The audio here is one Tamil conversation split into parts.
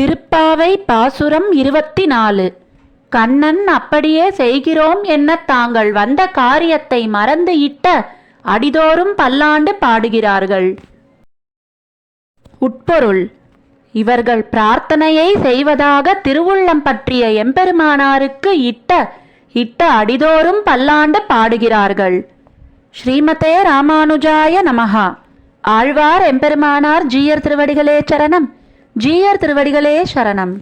திருப்பாவை பாசுரம் இருபத்தி நாலு கண்ணன் அப்படியே செய்கிறோம் என்ன தாங்கள். வந்த காரியத்தை மறந்து இட்ட அடிதோறும் பல்லாண்டு பாடுகிறார்கள். உட்பொருள். இவர்கள் பிரார்த்தனையை செய்வதாக திருவுள்ளம் பற்றிய எம்பெருமானாருக்கு இட்ட இட்ட அடிதோறும் பல்லாண்டு பாடுகிறார்கள். ஸ்ரீமதே ராமானுஜாய நமஹா. ஆழ்வார் எம்பெருமானார் ஜீயர் திருவடிகளே சரணம். ஜீயர் திருவடிகளே சரணம்.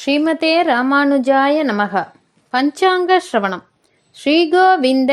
ஸ்ரீமதே ராமானுஜாய நமக. பஞ்சாங்க ஸ்ரவணம். ஸ்ரீகோவிந்த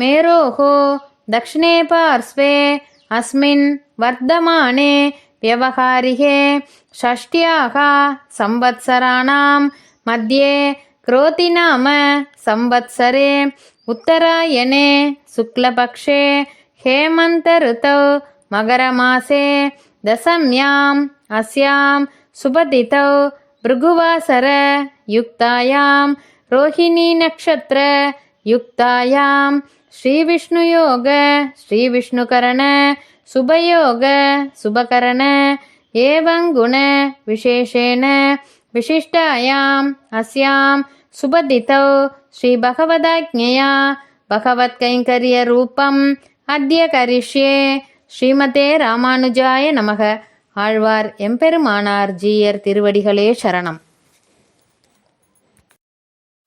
मेरोः दक्षिणे पार्श्वे अस्मिन् वर्धमाने व्यवहारिके षष्ट्याः संवत्सराणां मध्ये क्रोतिनाम संवत्सरे उत्तरायणे शुक्लपक्षे हेमन्तऋतौ मकरमासे दशम्याम् अस्यां सुपतितौ भृगुवासरयुक्तायां रोहिणीनक्षत्रयुक्तायां श्रीविष्णुयोग श्रीविष्णुकरण शुभयोग शुभकरण एवं गुणविशेषेण विशिष्टायाम् अस्यां सुपतितौ श्रीभगवदाज्ञया भगवत्कैङ्कर्यरूपम् अद्य करिष्ये ஸ்ரீமதே ராமானுஜாய நமக ஆழ்வார் எம்பெருமானார் ஜீயர் திருவடிகளே சரணம்